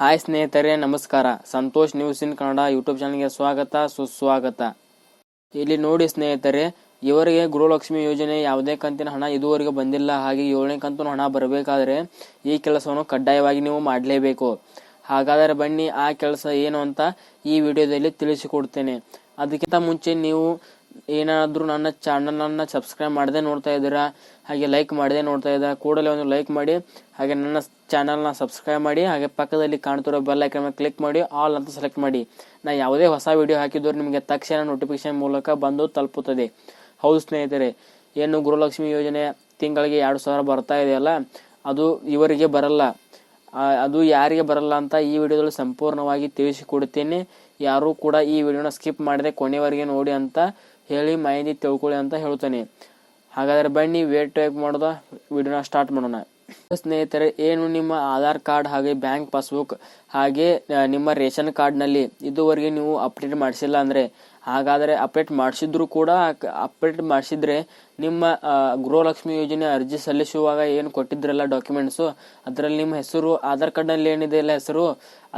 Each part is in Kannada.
ಹಾಯ್ ಸ್ನೇಹಿತರೆ, ನಮಸ್ಕಾರ. Santosh news in Kannada YouTube ಚಾನಲ್ಗೆ ಸ್ವಾಗತ, ಸುಸ್ವಾಗತ. ಇಲ್ಲಿ ನೋಡಿ ಸ್ನೇಹಿತರೆ, ಇವರಿಗೆ ಗೃಹಲಕ್ಷ್ಮಿ ಯೋಜನೆ ಯಾವುದೇ ಕಂತಿನ ಹಣ ಇದುವರೆಗೆ ಬಂದಿಲ್ಲ. ಹಾಗೆ ಏಳನೇ ಕಂತಿನ ಹಣ ಬರಬೇಕಾದ್ರೆ ಈ ಕೆಲಸವನ್ನು ಕಡ್ಡಾಯವಾಗಿ ನೀವು ಮಾಡಲೇಬೇಕು. ಹಾಗಾದರೆ ಬನ್ನಿ ಆ ಕೆಲಸ ಏನು ಅಂತ ಈ ವಿಡಿಯೋದಲ್ಲಿ ತಿಳಿಸಿಕೊಡ್ತೇನೆ. ಅದಕ್ಕಿಂತ ಮುಂಚೆ ನೀವು ಏನಾದರೂ ನನ್ನ ಚಾನಲನ್ನು ಸಬ್ಸ್ಕ್ರೈಬ್ ಮಾಡದೆ ನೋಡ್ತಾ ಇದ್ದೀರಾ, ಹಾಗೆ ಲೈಕ್ ಮಾಡದೆ ನೋಡ್ತಾ ಇದ್ದೀರಾ, ಕೂಡಲೇ ಒಂದು ಲೈಕ್ ಮಾಡಿ, ಹಾಗೆ ನನ್ನ ಚಾನಲ್ನ ಸಬ್ಸ್ಕ್ರೈಬ್ ಮಾಡಿ, ಹಾಗೆ ಪಕ್ಕದಲ್ಲಿ ಕಾಣ್ತಿರೋ ಬೆಲ್ ಐಕನ್ ಮೇಲೆ ಕ್ಲಿಕ್ ಮಾಡಿ ಆಲ್ ಅಂತ ಸೆಲೆಕ್ಟ್ ಮಾಡಿ. ನಾ ಯಾವುದೇ ಹೊಸ ವಿಡಿಯೋ ಹಾಕಿದ್ರು ನಿಮಗೆ ತಕ್ಷಣ ನೋಟಿಫಿಕೇಶನ್ ಮೂಲಕ ಬಂದು ತಲುಪುತ್ತದೆ. ಹೌದು ಸ್ನೇಹಿತರೆ, ಏನು ಗೃಹಲಕ್ಷ್ಮಿ ಯೋಜನೆ ತಿಂಗಳಿಗೆ ಎರಡು ಸಾವಿರ ಬರ್ತಾ ಇದೆಯಲ್ಲ, ಅದು ಇವರಿಗೆ ಬರಲ್ಲ. ಅದು ಯಾರಿಗೆ ಬರಲ್ಲ ಅಂತ ಈ ವಿಡಿಯೋದಲ್ಲಿ ಸಂಪೂರ್ಣವಾಗಿ ತಿಳಿಸಿಕೊಡುತ್ತೇನೆ. ಯಾರೂ ಕೂಡ ಈ ವಿಡಿಯೋನ ಸ್ಕಿಪ್ ಮಾಡದೆ ಕೊನೆವರೆಗೆ ನೋಡಿ ಅಂತ ಹೇಳಿ ಮಾಹಿತಿ ತಿಳ್ಕೊಳ್ಳಿ ಅಂತ ಹೇಳ್ತೇನೆ ಹಾಗಾದ್ರೆ ಬನ್ನಿ ವೇಟ್ ಟೈಪ್ ಮಾಡೋದ? ವಿಡಿಯೋನ ಸ್ಟಾರ್ಟ್ ಮಾಡೋಣ. ಸ್ನೇಹಿತರೆ, ಏನು ನಿಮ್ಮ ಆಧಾರ್ ಕಾರ್ಡ್ ಹಾಗೆ ಬ್ಯಾಂಕ್ ಪಾಸ್ಬುಕ್ ಹಾಗೆ ನಿಮ್ಮ ರೇಷನ್ ಕಾರ್ಡ್ನಲ್ಲಿ ಇದುವರೆಗೆ ನೀವು ಅಪ್ಡೇಟ್ ಮಾಡಿಸಿಲ್ಲ ಅಂದರೆ ಹಾಗಾದರೆ ಅಪ್ಡೇಟ್ ಮಾಡಿಸಿದ್ರು ಕೂಡ ಅಪ್ಡೇಟ್ ಮಾಡಿಸಿದ್ರೆ ನಿಮ್ಮ ಗೃಹಲಕ್ಷ್ಮಿ ಯೋಜನೆ ಅರ್ಜಿ ಸಲ್ಲಿಸುವಾಗ ಏನು ಕೊಟ್ಟಿದ್ರಲ್ಲ ಡಾಕ್ಯುಮೆಂಟ್ಸು ಅದರಲ್ಲಿ ನಿಮ್ಮ ಹೆಸರು, ಆಧಾರ್ ಕಾರ್ಡ್ನಲ್ಲಿ ಏನಿದೆ ಎಲ್ಲ ಹೆಸರು?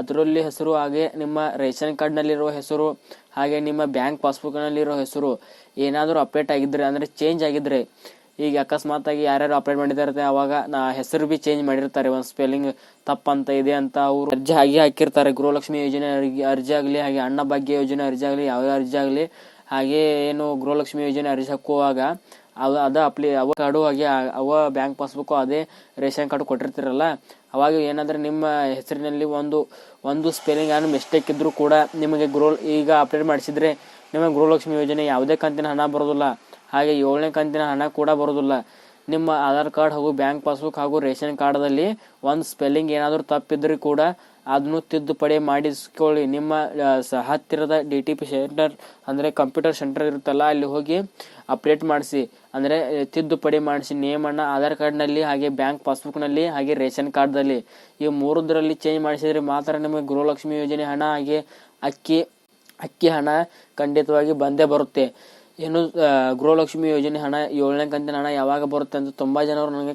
ಅದರಲ್ಲಿ ಹೆಸರು ಹಾಗೆ ನಿಮ್ಮ ರೇಷನ್ ಕಾರ್ಡ್ನಲ್ಲಿರೋ ಹೆಸರು, ಹಾಗೆ ನಿಮ್ಮ ಬ್ಯಾಂಕ್ ಪಾಸ್ಬುಕ್ನಲ್ಲಿರೋ ಹೆಸರು ಏನಾದರೂ ಅಪ್ಡೇಟ್ ಆಗಿದ್ದರೆ ಅಂದರೆ ಚೇಂಜ್ ಆಗಿದ್ರೆ ಈಗ ಅಕಸ್ಮಾತ್ ಆಗಿ ಯಾರ್ಯಾರು ಅಪ್ಡೇಟ್ ಮಾಡಿದಾರೆ ಅವಾಗ ನಾ ಹೆಸರು ಬಿ ಚೇಂಜ್ ಮಾಡಿರ್ತಾರೆ, ಒಂದು ಸ್ಪೆಲ್ಲಿಂಗ್ ತಪ್ಪಂತ ಇದೆ ಅಂತ ಅವರು ಅರ್ಜಿ ಹಾಗೆ ಹಾಕಿರ್ತಾರೆ. ಗೃಹಲಕ್ಷ್ಮಿ ಯೋಜನೆ ಅರ್ಜಿ- ಆಗಲಿ, ಹಾಗೆ ಅಣ್ಣ ಭಾಗ್ಯ ಯೋಜನೆ ಅರ್ಜಿ ಆಗಲಿ ಯಾವುದೇ ಅರ್ಜಿ ಆಗಲಿ, ಹಾಗೆ ಏನು ಗೃಹಲಕ್ಷ್ಮಿ ಯೋಜನೆ ಅರ್ಜಿ ಹಾಕುವಾಗ ಅವ ಅದ ಅಪ್ಲಿ ಅವ ಕಾರ್ಡು ಹಾಗೆ ಅವ ಬ್ಯಾಂಕ್ ಪಾಸ್ಬುಕ್ ಅದೇ ರೇಷನ್ ಕಾರ್ಡ್ ಕೊಟ್ಟಿರ್ತಿರಲ್ಲ, ಅವಾಗ ಏನಾದರೆ ನಿಮ್ಮ ಹೆಸರಿನಲ್ಲಿ ಒಂದು ಒಂದು ಸ್ಪೆಲ್ಲಿಂಗ್ ಏನು ಮಿಸ್ಟೇಕ್ ಇದ್ದರೂ ಕೂಡ ನಿಮಗೆ ಗೃಹ ಈಗ ಅಪ್ಡೇಟ್ ಮಾಡಿಸಿದರೆ ನಿಮಗೆ ಗೃಹಲಕ್ಷ್ಮಿ ಯೋಜನೆ ಯಾವುದೇ ಕಂತಿನ ಹಣ ಬರೋದಿಲ್ಲ. ಹಾಗೆ ಏಳನೇ ಕಂತಿನ ಹಣ ಕೂಡ ಬರೋದಿಲ್ಲ. ನಿಮ್ಮ ಆಧಾರ್ ಕಾರ್ಡ್ ಹಾಗೂ ಬ್ಯಾಂಕ್ ಪಾಸ್ಬುಕ್ ಹಾಗೂ ರೇಷನ್ ಕಾರ್ಡ್ದಲ್ಲಿ ಒಂದು ಸ್ಪೆಲ್ಲಿಂಗ್ ಏನಾದರೂ ತಪ್ಪಿದ್ರೆ ಕೂಡ ಅದನ್ನು ತಿದ್ದುಪಡಿ ಮಾಡಿಸ್ಕೊಳ್ಳಿ. ನಿಮ್ಮ ಹತ್ತಿರದ ಡಿ ಟಿ ಪಿ ಸೆಂಟರ್ ಅಂದರೆ ಕಂಪ್ಯೂಟರ್ ಸೆಂಟರ್ ಇರುತ್ತಲ್ಲ, ಅಲ್ಲಿ ಹೋಗಿ ಅಪ್ಡೇಟ್ ಮಾಡಿಸಿ. ಅಂದರೆ ತಿದ್ದುಪಡಿ ಮಾಡಿಸಿ. ನೇಮನ್ನು ಆಧಾರ್ ಕಾರ್ಡ್ನಲ್ಲಿ ಹಾಗೆ ಬ್ಯಾಂಕ್ ಪಾಸ್ಬುಕ್ನಲ್ಲಿ ಹಾಗೆ ರೇಷನ್ ಕಾರ್ಡ್ದಲ್ಲಿ. ಈ ಮೂರದರಲ್ಲಿ ಚೇಂಜ್ ಮಾಡಿಸಿದ್ರೆ ಮಾತ್ರ ನಿಮಗೆ ಗೃಹಲಕ್ಷ್ಮಿ ಯೋಜನೆ ಹಣ ಹಾಗೆ ಅಕ್ಕಿ ಅಕ್ಕಿ ಹಣ ಖಂಡಿತವಾಗಿ ಬಂದೇ ಬರುತ್ತೆ. ಏನು ಗೃಹಲಕ್ಷ್ಮಿ ಯೋಜನೆ ಹಣ, ಏಳನೇ ಕಂತಿನ ಹಣ ಯಾವಾಗ ಬರುತ್ತೆ ಅಂತ ತುಂಬ ಜನರು ನನಗೆ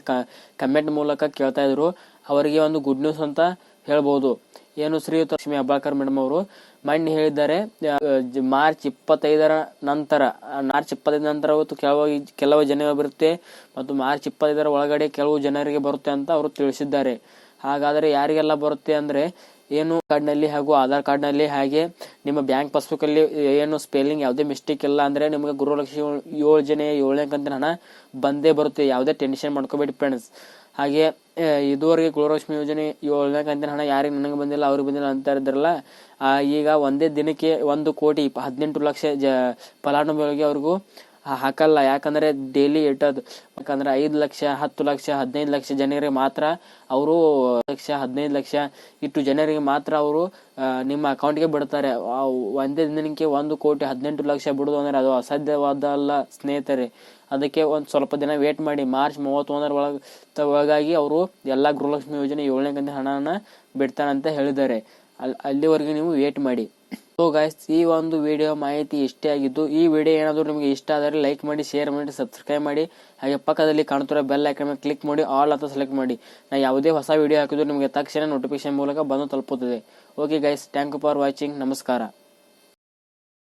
ಕಮೆಂಟ್ ಮೂಲಕ ಕೇಳ್ತಾ ಇದ್ರು. ಅವರಿಗೆ ಒಂದು ಗುಡ್ ನ್ಯೂಸ್ ಅಂತ ಹೇಳ್ಬೋದು. ಏನು ಶ್ರೀಯುತ ಲಕ್ಷ್ಮಿ ಅಬ್ಬಾಕರ್ ಮೇಡಮ್ ಅವರು? ಮಣ್ಣು ಹೇಳಿದ್ದಾರೆ ಮಾರ್ಚ್ ಇಪ್ಪತ್ತೈದರ ನಂತರ ಮಾರ್ಚ್ ಇಪ್ಪತ್ತೈದ ನಂತರ ಕೆಲವು ಕೆಲವು ಜನ ಬರುತ್ತೆ ಮತ್ತು ಮಾರ್ಚ್ ಇಪ್ಪತ್ತೈದರ ಒಳಗಡೆ ಕೆಲವು ಜನರಿಗೆ ಬರುತ್ತೆ ಅಂತ ಅವರು ತಿಳಿಸಿದ್ದಾರೆ. ಹಾಗಾದರೆ ಯಾರಿಗೆಲ್ಲ ಬರುತ್ತೆ ಅಂದರೆ ಏನು ಕಾರ್ಡ್ನಲ್ಲಿ ಹಾಗೂ ಆಧಾರ್ ಕಾರ್ಡ್ನಲ್ಲಿ ಹಾಗೆ ನಿಮ್ಮ ಬ್ಯಾಂಕ್ ಪಾಸ್ಬುಕ್ಕಲ್ಲಿ ಏನು ಸ್ಪೆಲ್ಲಿಂಗ್ ಯಾವುದೇ ಮಿಸ್ಟೇಕ್ ಇಲ್ಲ ಅಂದರೆ ನಿಮಗೆ ಗೃಹಲಕ್ಷ್ಮಿ ಯೋಜನೆ ಏಳನೇ ಕಂತಿನ ಹಣ ಬಂದೇ ಬರುತ್ತೆ. ಯಾವುದೇ ಟೆನ್ಷನ್ ಮಾಡ್ಕೋಬೇಡಿ ಫ್ರೆಂಡ್ಸ್. ಹಾಗೆ ಇದುವರೆಗೆ ಗೃಹಲಕ್ಷ್ಮಿ ಯೋಜನೆ ಏಳನೇ ಕಂತಿನ ಹಣ ಯಾರಿಗೆ ನನಗೆ ಬಂದಿಲ್ಲ, ಅವ್ರಿಗೆ ಬಂದಿಲ್ಲ ಅಂತ ಇದ್ರಲ್ಲ ಈಗ ಒಂದೇ ದಿನಕ್ಕೆ ಒಂದು ಕೋಟಿ ಹದಿನೆಂಟು ಲಕ್ಷ ಜ, ಫಲಾನುಭವಿಗಳಿಗೆ ಅವ್ರಿಗೂ ಹಾಕಲ್ಲ. ಯಾಕಂದ್ರೆ ಡೈಲಿ ಇಟ್ಟದು ಯಾಕಂದ್ರೆ ಐದು ಲಕ್ಷ, ಹತ್ತು ಲಕ್ಷ, ಹದಿನೈದು ಲಕ್ಷ ಜನರಿಗೆ ಮಾತ್ರ ಅವರು ಲಕ್ಷ, ಹದಿನೈದು ಲಕ್ಷ ಇಟ್ಟು ಜನರಿಗೆ ಮಾತ್ರ ಅವರು ನಿಮ್ಮ ಅಕೌಂಟ್ಗೆ ಬಿಡ್ತಾರೆ. ಒಂದೇ ದಿನಕ್ಕೆ ಒಂದು ಕೋಟಿ ಹದಿನೆಂಟು ಲಕ್ಷ ಬಿಡೋದು ಅಂದ್ರೆ ಅದು ಅಸಾಧ್ಯವಾದಲ್ಲ ಸ್ನೇಹಿತರೆ. ಅದಕ್ಕೆ ಒಂದು ಸ್ವಲ್ಪ ದಿನ ವೇಟ್ ಮಾಡಿ. ಮಾರ್ಚ್ ಮೂವತ್ತೊಂದರ ಒಳಗೆ, ಒಳಗಾಗಿ ಅವರು ಎಲ್ಲ ಗೃಹಲಕ್ಷ್ಮಿ ಯೋಜನೆ ಏಳನೇ ಕಂತಿನ ಹಣನ ಬಿಡ್ತಾನಂತ ಹೇಳಿದ್ದಾರೆ. ಅಲ್ಲಿ ಅಲ್ಲಿವರೆಗೆ ನೀವು ವೇಟ್ ಮಾಡಿ. ಸೊ ಗಾಯ್ಸ್ ಈ ಒಂದು ವಿಡಿಯೋ ಮಾಹಿತಿ ಇಷ್ಟೇ ಆಗಿದ್ದು, ಈ ವಿಡಿಯೋ ಏನಾದರೂ ನಿಮಗೆ ಇಷ್ಟ ಆದರೆ ಲೈಕ್ ಮಾಡಿ ಶೇರ್ ಮಾಡಿ ಸಬ್ಸ್ಕ್ರೈಬ್ ಮಾಡಿ, ಹಾಗೆ ಪಕ್ಕದಲ್ಲಿ ಕಾಣ್ತಿರೋ ಬೆಲ್ ಐಕನ್ ಮೇಲೆ ಕ್ಲಿಕ್ ಮಾಡಿ ಆಲ್ ಅಂತ ಸೆಲೆಕ್ಟ್ ಮಾಡಿ. ನಾ ಯಾವುದೇ ಹೊಸ ವಿಡಿಯೋ ಹಾಕಿದ್ರು ನಿಮಗೆ ತಕ್ಷಣ ನೋಟಿಫಿಕೇಶನ್ ಮೂಲಕ ಬಂದು ತಲುಪುತ್ತದೆ. Okay guys thank you for watching ನಮಸ್ಕಾರ.